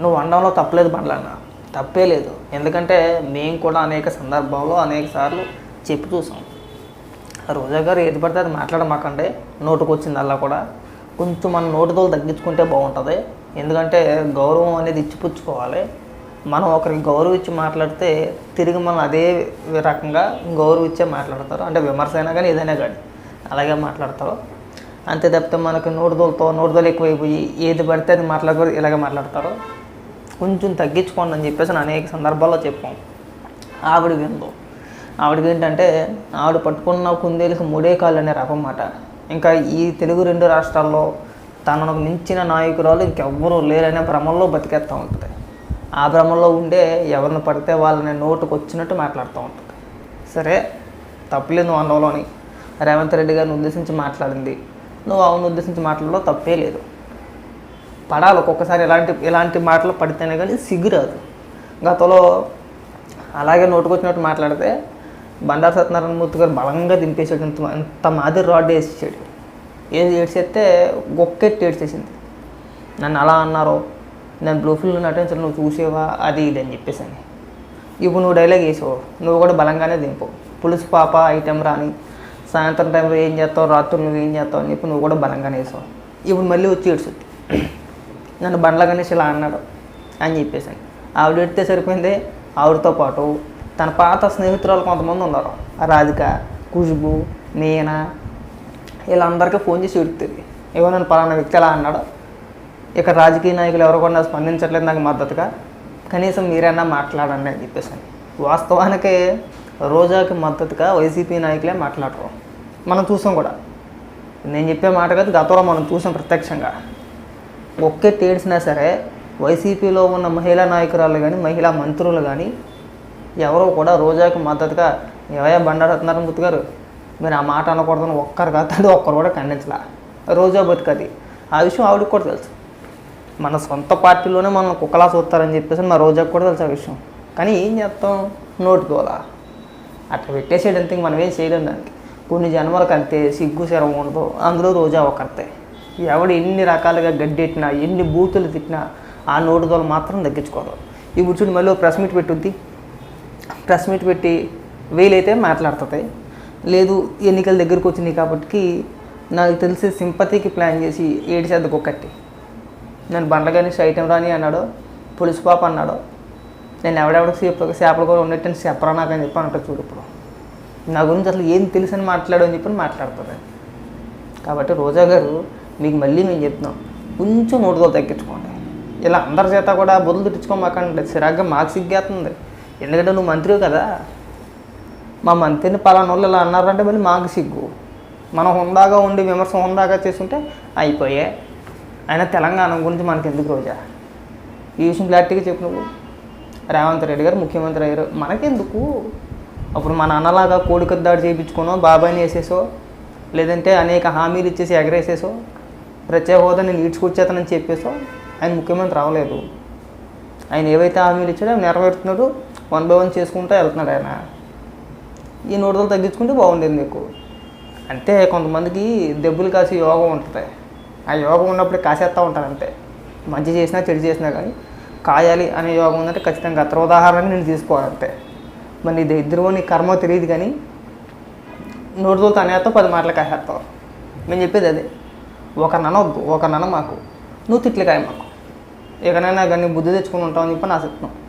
నువ్వు అనడంలో తప్పలేదు బండ్లన్న. తప్పే లేదు. ఎందుకంటే మేము కూడా అనేక సందర్భాల్లో అనేక సార్లు చెప్పి చూసాం. రోజా గారు ఏది పడితే అది మాట్లాడమాకండి. నోటుకు వచ్చింది అలా కూడా. కొంచెం మన నోటితో తగ్గించుకుంటే బాగుంటుంది. ఎందుకంటే గౌరవం అనేది ఇచ్చిపుచ్చుకోవాలి మనం ఒకరికి గౌరవం ఇచ్చి మాట్లాడితే తిరిగి మనం అదే రకంగా గౌరవం ఇచ్చే మాట్లాడతారు. అంటే విమర్శ అయినా కానీ ఏదైనా కానీ అలాగే మాట్లాడతారు. అంతే తప్పితే మనకి నోటిదోలతో నోటిదోలు ఎక్కువైపోయి ఏది పడితే అది మాట్లాడకూడదు ఇలాగే మాట్లాడతారు. కొంచెం తగ్గించుకోండి అని చెప్పేసి అనేక సందర్భాల్లో చెప్పాం ఆవిడ విందు. ఆవిడకి ఏంటంటే ఆవిడ పట్టుకున్న కుందేలకు మూడే కాళ్ళు అనే రకం మాట ఇంకా ఈ తెలుగు రెండు రాష్ట్రాల్లో తనను మించిన నాయకురాలు ఇంకెవ్వరూ లేరనే భ్రమంలో బతికేస్తూ ఉంటుంది. ఆ భ్రమంలో ఉండే ఎవరిని పడితే వాళ్ళని నోటుకు వచ్చినట్టు మాట్లాడుతూ ఉంటుంది. సరే తప్పలేదు నువ్వు రేవంత్ రెడ్డి గారిని ఉద్దేశించి మాట్లాడింది. నువ్వు అవును ఉద్దేశించి మాట్లాడలో తప్పే లేదు. పడాలి ఒక్కొక్కసారి ఎలాంటి ఎలాంటి మాటలు పడితేనే కానీ సిగ్గురాదు. గతంలో అలాగే నోటుకొచ్చినట్టు మాట్లాడితే బండారు సత్యనారాయణ మూర్తి గారు బలంగా దింపేసాడు ఇంత ఇంత మాదిరి రాడ్ వేసేసాడు. ఏది ఏడ్చేస్తే గొక్కెట్టి ఏడ్చేసింది. నన్ను అలా అన్నారు నేను బ్లూ ఫిల్మ్ నటించడం నువ్వు చూసేవా అది ఇది అని చెప్పేసి అని ఇప్పుడు నువ్వు డైలాగ్ వేసావు నువ్వు కూడా బలంగానే దింపు. పులుసు పాప ఐటెం రాని సాయంత్రం టైంలో ఏం చేస్తావు రాత్రులు నువ్వు ఏం చేస్తావు అని చెప్పి నువ్వు కూడా బలంగానే వేసావు. ఇప్పుడు మళ్ళీ వచ్చి ఏడ్చుద్ది. నన్ను బండ్ల గణేష్ ఇలా అన్నాడు అని చెప్పేసాను ఆవిడ ఎడితే సరిపోయింది. ఆవిడతో పాటు తన పాత స్నేహితురాలు కొంతమంది ఉన్నారు. రాధిక ఖుష్బు నేనా వీళ్ళందరికీ ఫోన్ చేసి ఎడుతుంది ఏమో నన్ను పలానా వ్యక్తి ఎలా అన్నాడు. ఇక రాజకీయ నాయకులు ఎవరు కూడా స్పందించట్లేదు నాకు మద్దతుగా. కనీసం మీరైనా మాట్లాడండి అని చెప్పేసి. వాస్తవానికి రోజాకి మద్దతుగా వైసీపీ నాయకులే మాట్లాడరు. మనం చూసాం కూడా. నేను చెప్పే మాట కాదు గతంలో మనం చూసాం ప్రత్యక్షంగా. ఒక్కే తేడ్చినా సరే వైసీపీలో ఉన్న మహిళా నాయకురాలు కానీ మహిళా మంత్రులు కానీ ఎవరో కూడా రోజాకి మద్దతుగా ఎవయా బండారు సత్యనారాయణ గారు? మీరు ఆ మాట అనకూడదని ఒక్కరు కాదు ఒక్కరు కూడా ఖండించలా. రోజా బతుకది ఆ విషయం ఆవిడకి కూడా తెలుసు. మన సొంత పార్టీలోనే మనం కుక్కలా చూస్తారని చెప్పేసి మా రోజాకి కూడా తెలుసు ఆ విషయం. కానీ ఏం చేస్తాం? నోటికోలా అట్లా పెట్టేసేది మనం ఏం చేయలేం దానికి. కొన్ని జన్మలకు అంతే సిగ్గు శరం ఉండదు. అందులో రోజా ఒకరితే ఎవడు ఎన్ని రకాలుగా గడ్డెట్టినా ఎన్ని బూతులు తిట్టినా ఆ నోటుదోలు మాత్రం తగ్గించుకోదు ఇప్పుడు చూడు మళ్ళీ ప్రెస్ మీట్ పెట్టుద్ది. ప్రెస్ మీట్ పెట్టి వీలైతే మాట్లాడుతుంది. లేదు ఎన్నికల దగ్గరకు వచ్చినాయి కాబట్టి నాకు తెలిసి సింపతికి ప్లాన్ చేసి ఏడు ఒక్కటి ఒకటి నేను బండగాని సైటం రాని అన్నాడు పులుసు పాప అన్నాడు నేను ఎవడెవడికి సేప చేపలు కూడా ఉన్నట్టు చెప్పరా నాకు అని చెప్పి అంటాడు చూడు ఇప్పుడు. నా గురించి అసలు ఏం తెలుసు అని మాట్లాడు అని చెప్పి మాట్లాడుతుంది. కాబట్టి రోజా గారు మీకు మళ్ళీ మేము చెప్తున్నాం. కొంచెం నోటితో తగ్గించుకోండి. ఇలా అందరి చేత కూడా బుద్ధులు తిట్టించుకోమాకండి. సిరాగ్గా మాకు సిగ్గేస్తుంది. ఎందుకంటే నువ్వు మంత్రివి కదా. మా మంత్రిని పలానా వాళ్ళు ఇలా అన్నారంటే మళ్ళీ మాకు సిగ్గు. మనం హుందాగా ఉండి విమర్శ హుందాగా చేస్తుంటే అయిపోయే. ఆయన తెలంగాణ గురించి మనకి ఎందుకు రోజా? ఈ విషయం క్లారిటీగా చెప్పు నువ్వు. రేవంత్ రెడ్డి గారు ముఖ్యమంత్రి అయ్యారు. మనకెందుకు? అప్పుడు మన అన్నలాగా కోడికద్దాడు దాడి చేయించుకోనో బాబాయ్ని వేసేసో లేదంటే అనేక హామీలు ఇచ్చేసి ఎగరేసేసో ప్రత్యేక హోదా నేను ఈడ్చుకొచ్చేతనని చెప్పేసో ఆయన ముఖ్యమంత్రి రావలేదు. ఆయన ఏవైతే హామీలు ఇచ్చాడో అవి నెరవేరుతున్నాడు. వన్ బై వన్ చేసుకుంటూ వెళ్తున్నాడు ఆయన. ఈ నోటుదలు తగ్గించుకుంటే బాగుండేది నీకు అంటే కొంతమందికి దెబ్బలు కాసి యోగం ఉంటుంది. ఆ యోగం ఉన్నప్పుడు కాసేస్తూ ఉంటారు అంతే. మంచి చేసినా చెడు చేసినా కానీ కాయాలి అనే యోగం ఉందంటే ఖచ్చితంగా గత ఉదాహరణ నేను తీసుకోవాలంతే మరి నీ దగ్గరలో నీ కర్మ తెలియదు కానీ నోటితో తనేస్తావు పది మాటలు కాసేస్తావు మేము చెప్పేది అదే. ఒక ననొద్దు ఒక నన మాకు. నువ్వు తిట్లకాయ మాకు. ఇకనైనా కానీ బుద్ధి తెచ్చుకుని ఉంటావు అని చెప్పి నా చెప్తున్నావు